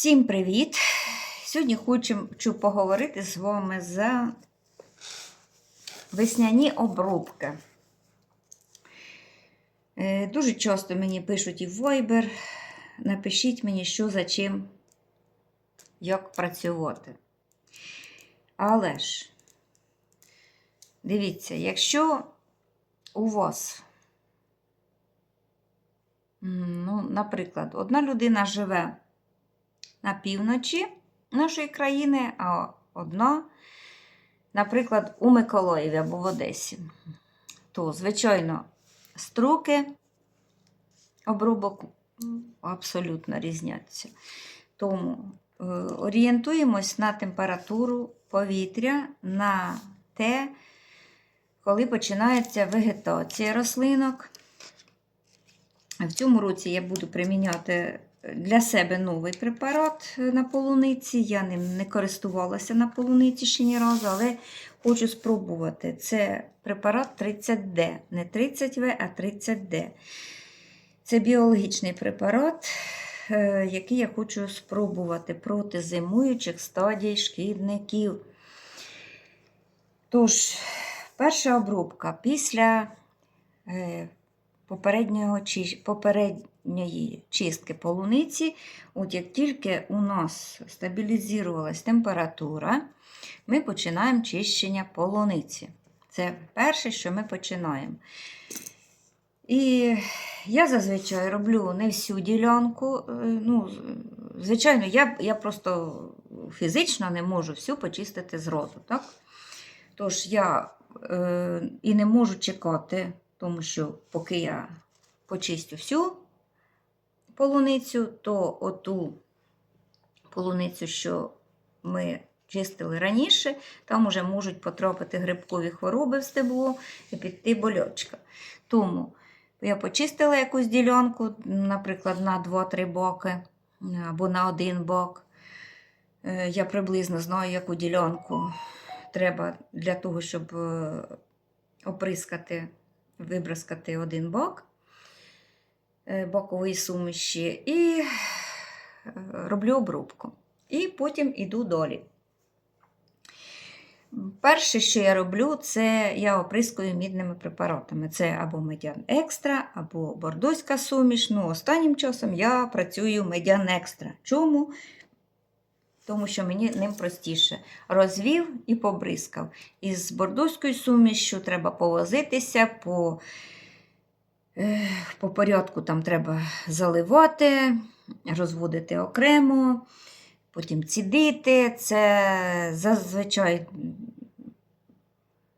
Всім привіт! Сьогодні хочу поговорити з вами за весняні обробки. Е, Дуже часто мені пишуть і в Viber, напишіть мені, що за чим, як працювати. Але ж, дивіться, якщо у вас, ну, наприклад, одна людина живе на півночі нашої країни, а одна, наприклад, у Миколаєві або в Одесі, то, звичайно, строки обробок абсолютно різняться. Тому е, орієнтуємось на температуру повітря, на те, коли починається вегетація рослинок. В цьому році я буду приміняти для себе новий препарат на полуниці. Я ним не користувалася на полуниці ще ні разу, але хочу спробувати. Це препарат 30D, не 30В, а 30D. Це біологічний препарат, е, який я хочу спробувати проти зимуючих стадій шкідників. Тож, перша обробка після е, попереднього, попередньої чистки полуниці, от як тільки у нас стабілізувалась температура, ми починаємо чищення полуниці. Це перше, що ми починаємо. І я зазвичай роблю не всю ділянку. е, Ну, звичайно, я, я просто фізично не можу всю почистити з роду. Так? Тож я е, і не можу чекати, тому що поки я почистю всю полуницю, то оту полуницю, що ми чистили раніше, там уже можуть потрапити грибкові хвороби в стебло і піти болячка. Тому я почистила якусь ділянку, наприклад, на 2-3 боки або на один бок. Е, Я приблизно знаю, яку ділянку треба для того, щоб е, оприскати, вибризкати один бок е, бокової суміші, і е, роблю обробку. І потім іду далі. Перше, що я роблю, це я оприскую мідними препаратами. Це або медян екстра, або бордоська суміш. Ну, останнім часом я працюю медян екстра. Чому? Тому що мені ним простіше. Розвів і побризкав. Із бордоською сумішю треба повозитися по, е, по порядку там треба заливати, розводити окремо потім цідити. Це зазвичай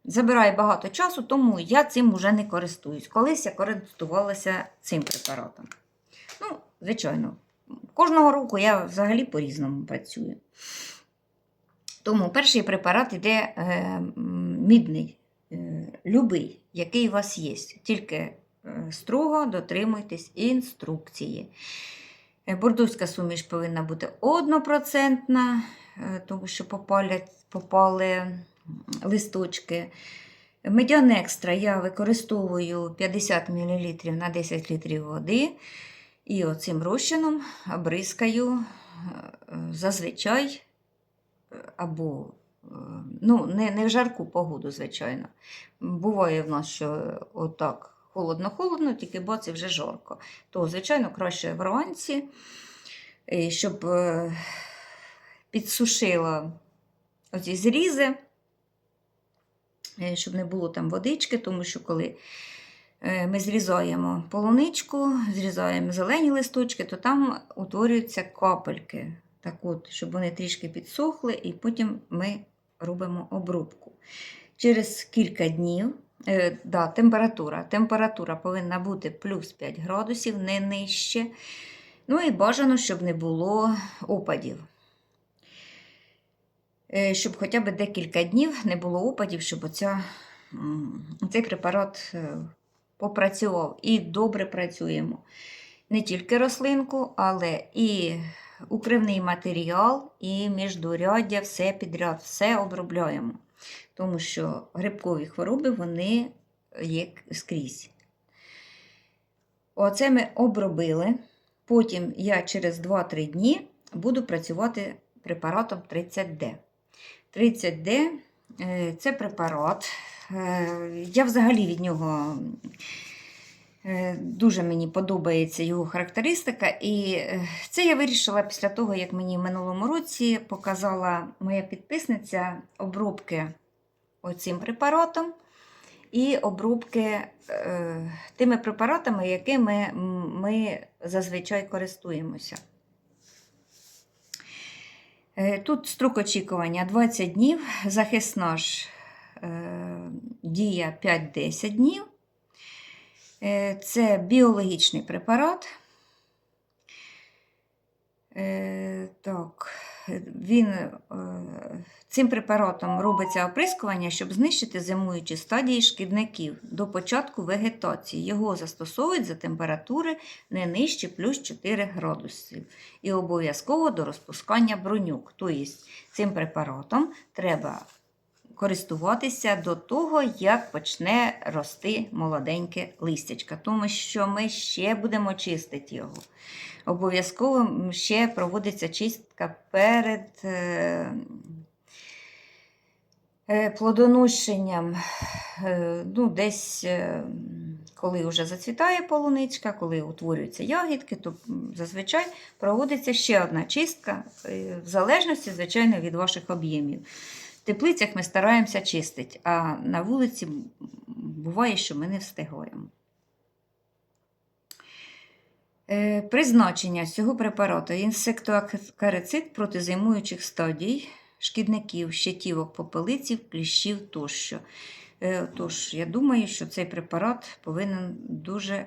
забирає багато часу, тому я цим вже не користуюсь. Колись я користувалася цим препаратом. Ну, звичайно, кожного року я взагалі по-різному працюю. Тому перший препарат йде е, мідний, е, любий, який у вас є. Тільки строго дотримуйтесь інструкції. Е, Бордовська суміш повинна бути однопроцентна, е, тому що попалять, попали листочки. Медіан екстра я використовую 50 мл на 10 літрів води. І оцим розчином бризкаю е, зазвичай е, або е, ну, не, не в жарку погоду, звичайно. Буває в нас, що отак холодно-холодно, тільки бац і вже жарко. То, звичайно, краще вранці, е, щоб е, підсушила оці зрізи, е, щоб не було там водички, тому що коли ми зрізаємо полуничку, зрізаємо зелені листочки, то там утворюються капельки. Так от, щоб вони трішки підсохли, і потім ми робимо обробку. Через кілька днів е, да, температура. Температура повинна бути плюс 5 градусів, не нижче. Ну і бажано, щоб не було опадів. Е, Щоб хоча б декілька днів не було опадів, щоб оця, цей препарат е, попрацював. І добре працюємо. Не тільки рослинку, але і укривний матеріал, і міждуряддя, все підряд, все обробляємо. Тому що грибкові хвороби вони є скрізь. Оце ми обробили. Потім я через 2-3 дні буду працювати препаратом 30D. 30D е, це препарат. е, Я взагалі від нього е, дуже мені подобається його характеристика. І це я вирішила після того, як мені в минулому році показала моя підписниця обробки оцим препаратом і обробки е, тими препаратами, якими ми зазвичай користуємося. Е, Тут строк очікування 20 днів, захисна ж е, дія 5-10 днів. Е, Це біологічний препарат. Е, Так, він, е, цим препаратом робиться оприскування, щоб знищити зимуючі стадії шкідників до початку вегетації. Його застосовують за температури не нижче плюс 4 градусів. І обов'язково до розпускання бронюк. Тобто цим препаратом треба користуватися до того, як почне рости молоденьке листячка, тому що ми ще будемо чистити його. Обов'язково ще проводиться чистка перед е, е, плодоношенням. Е, ну, десь, коли вже зацвітає полуничка, коли утворюються ягідки, то зазвичай проводиться ще одна чистка, в залежності, звичайно, від ваших об'ємів. Теплицях ми стараємося чистити, а на вулиці буває, що ми не встигаємо. Е, Призначення цього препарату інсектоакарицид проти зимуючих стадій, шкідників, щитівок, попелиців, кліщів тощо. Е, Тож, я думаю, що цей препарат повинен дуже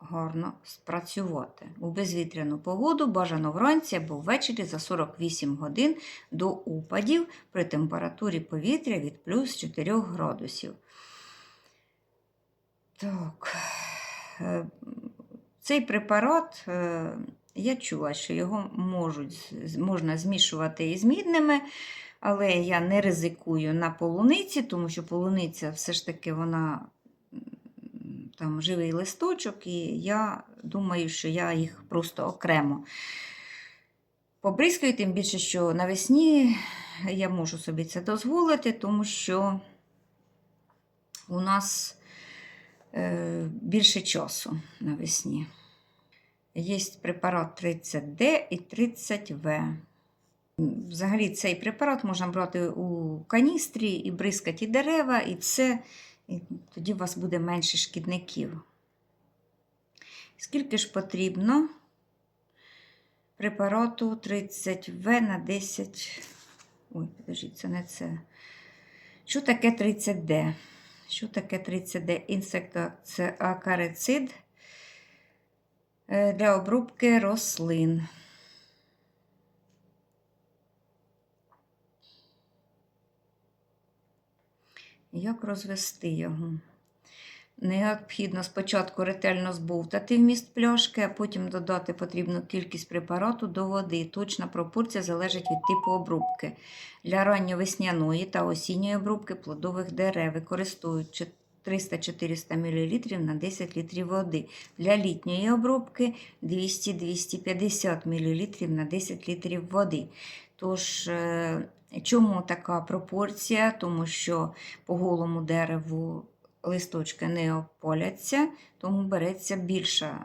гарно спрацювати. У безвітряну погоду бажано вранці або ввечері за 48 годин до упадів при температурі повітря від плюс 4 градусів. Так. е, Цей препарат, е, я чула, що його можуть, можна змішувати із мідними, але я не ризикую на полуниці, тому що полуниця все ж таки вона там живий листочок, і я думаю, що я їх просто окремо побризкаю, тим більше, що навесні я можу собі це дозволити, тому що у нас е, більше часу навесні. Є препарат 30D і 30В. Взагалі цей препарат можна брати у каністрі і бризкати і дерева, і все. І тоді у вас буде менше шкідників. Скільки ж потрібно препарату 30В на 10. Ой, подождіть, це не це. Що таке 30D? Що таке 30D? Інсектоакарицид е, для обробки рослин. Як розвести його? Необхідно спочатку ретельно збовтати вміст пляшки, а потім додати потрібну кількість препарату до води. Точна пропорція залежить від типу обробки. Для ранньовесняної та осінньої обробки плодових дерев використовують 300-400 мл на 10 літрів води. Для літньої обробки 200-250 мл на 10 літрів води. Тож, е, чому така пропорція? Тому що по голому дереву листочки не опаляться, тому береться більша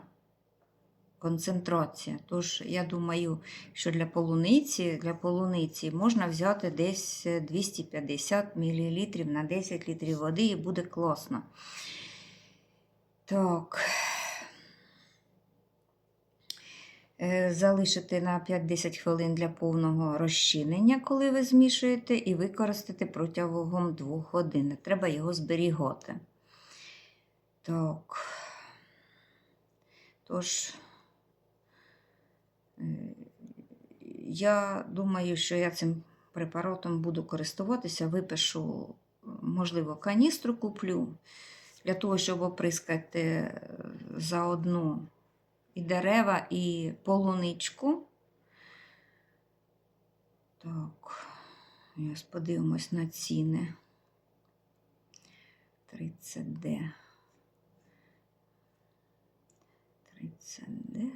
концентрація. Тож, я думаю, що для полуниці, для полуниці можна взяти десь 250 мл на 10 літрів води і буде класно. Так. Е, Залишити на 5-10 хвилин для повного розчинення, коли ви змішуєте, і використати протягом 2 годин. Треба його зберігати. Так. Тож, е, я думаю, що я цим препаратом буду користуватися, випишу, можливо, каністру куплю для того, щоб оприскати е, заодно і дерева, і полуничку. Так, я подивимось на ціни. 30D. 30D.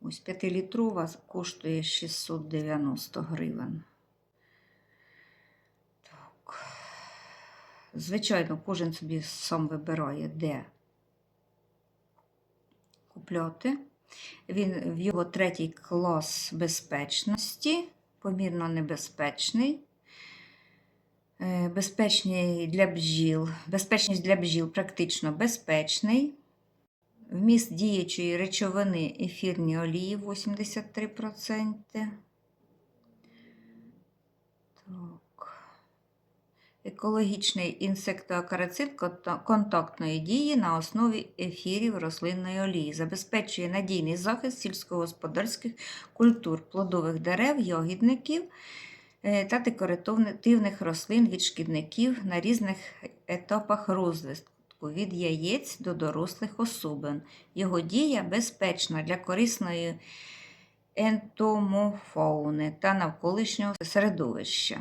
Ось 5-літрова коштує 690 гривень. Звичайно, кожен собі сам вибирає, де купляти. Він в його третій клас безпечності, помірно небезпечний. Е, Безпечний для бджіл. Безпечність для бджіл практично безпечний. Вміст діючої речовини ефірні олії 83%. Так. Екологічний інсектоакарицид контактної дії на основі ефірів рослинної олії. Забезпечує надійний захист сільськогосподарських культур, плодових дерев, ягідників е, та декоративних рослин від шкідників на різних етапах розвитку від яєць до дорослих особин. Його дія безпечна для корисної ентомофауни та навколишнього середовища.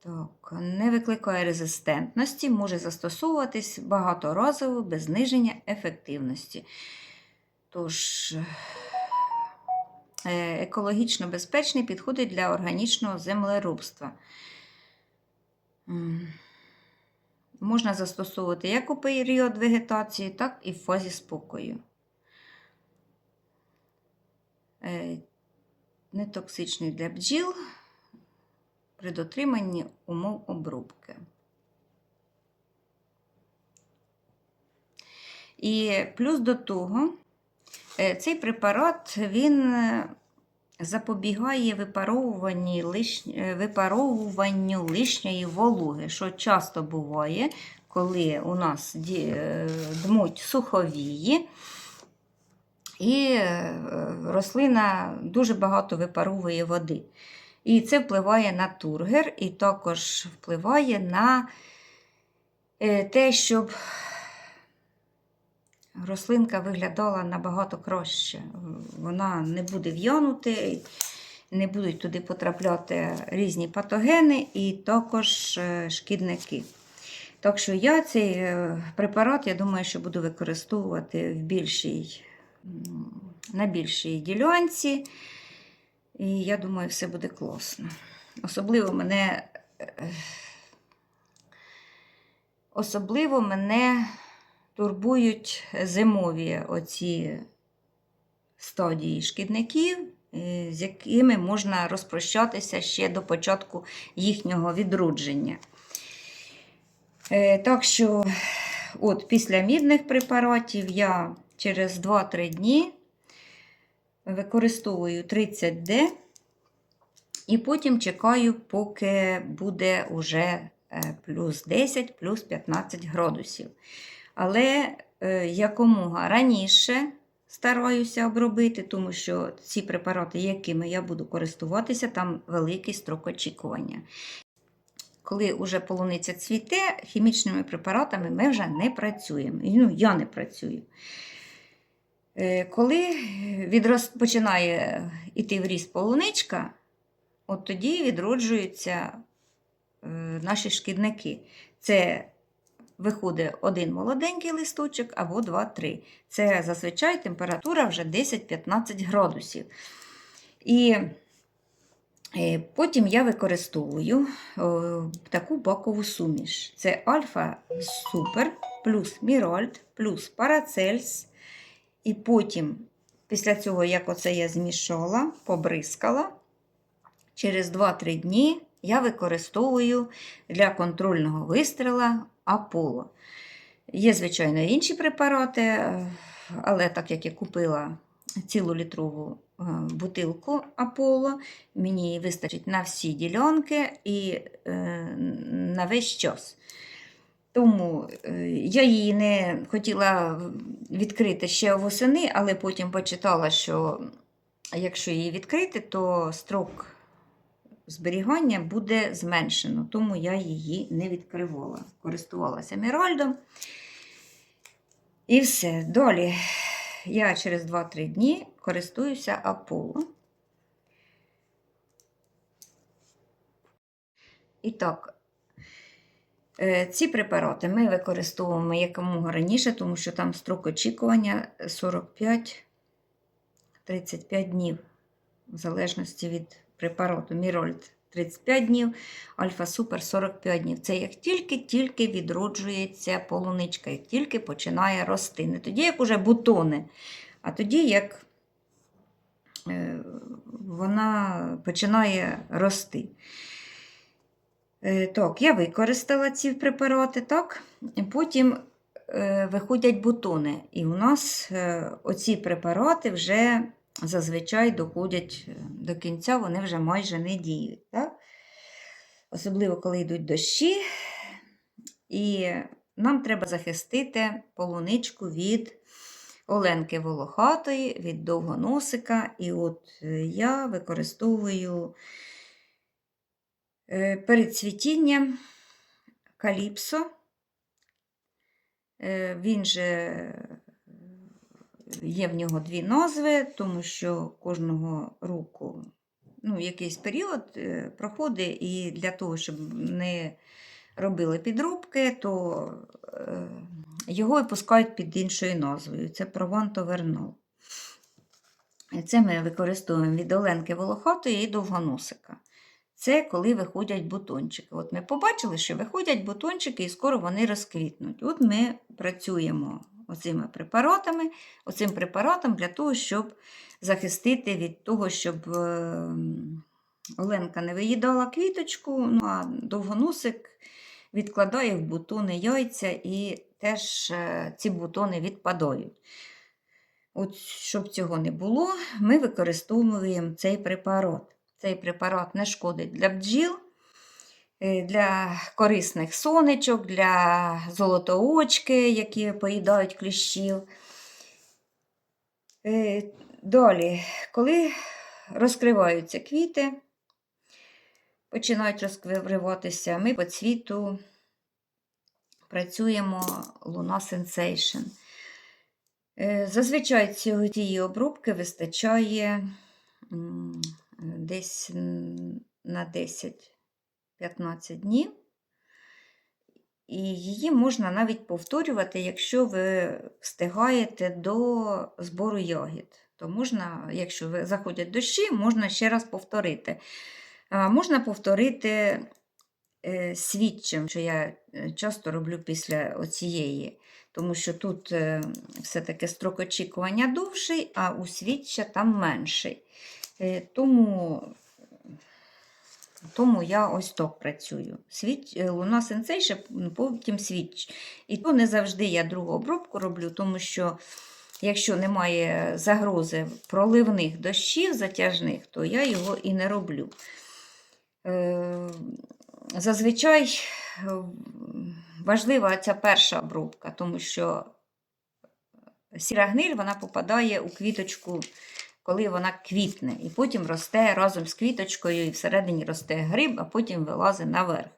Так, не викликає резистентності, може застосовуватись багаторазово без зниження ефективності. Тож, е, екологічно безпечний підходить для органічного землеробства. Можна застосовувати як у період вегетації, так і в фазі спокою. Е, Нетоксичний для бджіл при дотриманні умов обробки. І плюс до того, е, цей препарат він е, запобігає випаровуванні лиш... е, випаровуванню лишньої вологи, що часто буває, коли у нас дмуть суховії, і рослина дуже багато випаровує води. І це впливає на тургер, і також впливає на е, те, щоб рослинка виглядала набагато краще. Вона не буде в'янути, не будуть туди потрапляти різні патогени і також е, шкідники. Так що я цей е, препарат, я думаю, що буду використовувати в більшій, на більшій ділянці. І я думаю, все буде класно. Особливо мене, е, особливо мене турбують зимові оці стадії шкідників, е, з якими можна розпрощатися ще до початку їхнього відродження. Е, Так що, от після мідних препаратів я через 2-3 дні використовую 30D і потім чекаю, поки буде уже е, плюс 10, плюс 15 градусів. Але е, якомога раніше стараюся обробити, тому що ці препарати, якими я буду користуватися, там великий строк очікування. Коли вже полуниця цвіте, хімічними препаратами ми вже не працюємо. Ну, я не працюю. Е, Коли відрос... починає йти в ріст полуничка, от тоді відроджуються е, наші шкідники. Це виходить один молоденький листочок або 2-3. Це зазвичай температура вже 10-15 градусів. І е, потім я використовую таку бакову суміш. Це альфа супер плюс мірольд плюс парацельс. І потім, після цього, як оце я змішала, побризкала, через 2-3 дні я використовую для контрольного вистріла Аполло. Є, звичайно, інші препарати, е, але так як я купила цілу літрову е, бутилку Аполло, мені її вистачить на всі ділянки і е, на весь час. Тому е, я її не хотіла відкрити ще восени, але потім почитала, що якщо її відкрити, то строк зберігання буде зменшено, тому я її не відкривала. Користувалася Міральдом. І все. Далі я через 2-3 дні користуюся Аполло. І так, Ці препарати ми використовуємо якомога раніше, тому що там строк очікування 45-35 днів, в залежності від препарату. Мірольд 35 днів, альфа-супер 45 днів. Це як тільки-тільки відроджується полуничка, як тільки починає рости. Не тоді, як уже бутони, а тоді, як е, вона починає рости. Е, Так, я використала ці препарати, так? Потім е, виходять бутони. І у нас е, оці препарати вже зазвичай доходять до кінця, вони вже майже не діють. Так? Особливо, коли йдуть дощі. І нам треба захистити полуничку від оленки волохатої, від довгоносика. І от я використовую перед цвітінням каліпсо. Е, Він же е, є в нього дві назви, тому що кожного року ну, якийсь період е, проходить, і для того, щоб не робили підробки, то е, його випускають під іншою назвою. Це прованто-вернол. Це ми використовуємо від оленки волохатої і довгоносика. Це коли виходять бутончики. От ми побачили, що виходять бутончики і скоро вони розквітнуть. От ми працюємо оцими препаратами, оцим препаратом для того, щоб захистити від того, щоб е, Оленка не виїдала квіточку, ну а довгоносик відкладає в бутони яйця і теж е, ці бутони відпадають. От, щоб цього не було, ми використовуємо цей препарат. Цей препарат не шкодить для бджіл, е, для корисних сонечок, для золотоочки, які поїдають кліщів. Е, Далі, коли розкриваються квіти, починають розкриватися, ми по цвіту працюємо Луна. Е, Зазвичай цієї обробки вистачає десь на 10-15 днів. І її можна навіть повторювати, якщо ви встигаєте до збору ягід. То можна, якщо заходять дощі, можна ще раз повторити. Можна повторити е, свідчим, що я е, часто роблю після оцієї, тому що тут е, все-таки строк очікування довший, а у свідча там менший. Е, Тому, тому я ось так працюю. Свіч, е, Луна Sensation, потім свіч. І то не завжди я другу обробку роблю, тому що якщо немає загрози проливних дощів затяжних, то я його і не роблю. Е, Зазвичай важлива ця перша обробка, тому що сіра гниль вона попадає у квіточку, коли вона квітне, і потім росте разом з квіточкою, і всередині росте гриб, а потім вилазить наверх.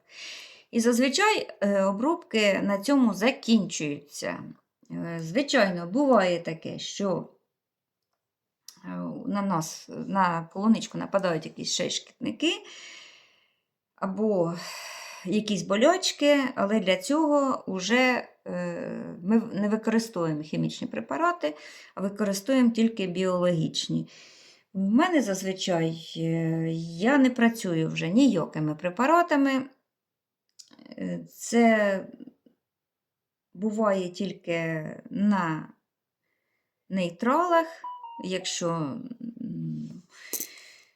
І зазвичай е, обробки на цьому закінчуються. Е, Звичайно, буває таке, що е, на нас, на полуничку нападають якісь ще шкідники або якісь болячки, але для цього вже ми не використовуємо хімічні препарати, а використовуємо тільки біологічні. У мене зазвичай е, я не працюю вже ніякими препаратами. Е, Це буває тільки на нейтралах, якщо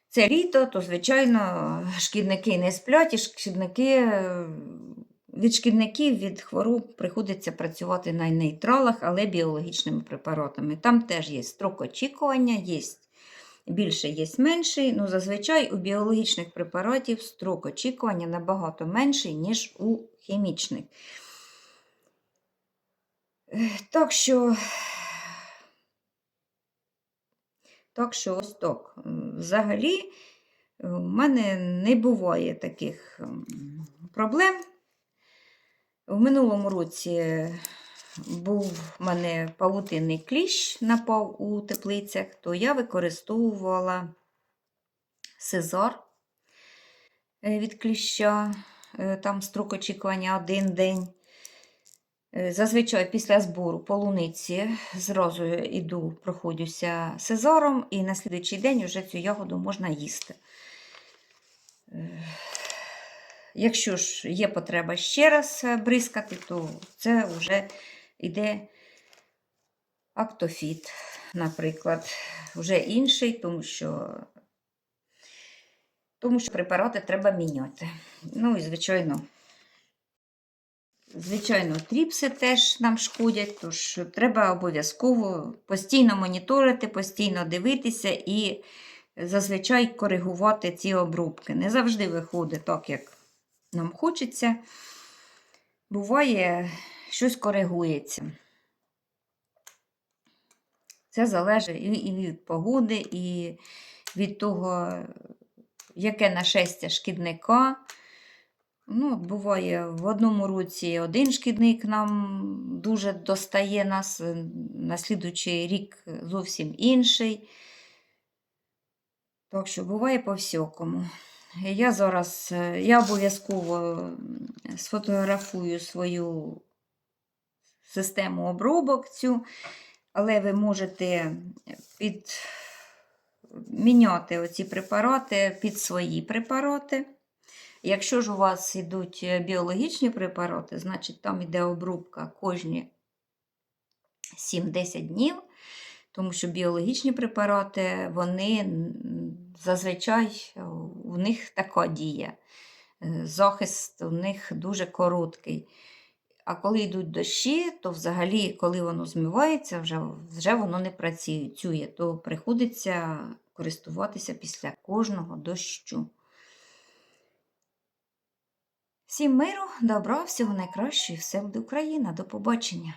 це літо, то, звичайно, шкідники не сплять, і шкідники, е, від шкідників, від хвороб приходиться працювати на нейтралах, але біологічними препаратами. Там теж є строк очікування, є більше, є менший. Ну, зазвичай у біологічних препаратів строк очікування набагато менший, ніж у хімічних. Так що, так що ось так. Взагалі, в мене не буває таких проблем. В минулому році був в мене павутинний кліщ напав у теплицях, то я використовувала сезар е, від кліща. е, там строк очікування один день. Е, Зазвичай після збору полуниці зразу йду, проходжуся сезором, і на слідуючий день вже цю ягоду можна їсти. Якщо ж є потреба ще раз е, бризкати, то це вже йде актофіт, наприклад, вже інший, тому що, тому що препарати треба міняти. Ну і звичайно. Звичайно, тріпси теж нам шкодять, тож треба обов'язково постійно моніторити, постійно дивитися і зазвичай коригувати ці обрубки. Не завжди виходить так, як нам хочеться. Буває, щось коригується. Це залежить і від погоди, і від того, яке нашестя шкідника. Ну, буває, в одному році один шкідник нам дуже достає нас, на слідуючий рік зовсім інший. Так що буває по всякому. Я зараз, е, я обов'язково сфотографую свою систему обробок цю, але ви можете під... міняти оці препарати під свої препарати. Якщо ж у вас йдуть е, біологічні препарати, значить там йде обробка кожні 7-10 днів, тому що біологічні препарати, вони зазвичай е, у них така дія. Е, Захист у них дуже короткий. А коли йдуть дощі, то взагалі, коли воно змивається, вже, вже воно не працює, то приходиться користуватися після кожного дощу. Всім миру, добра, всього найкращого все буде Україна. До побачення!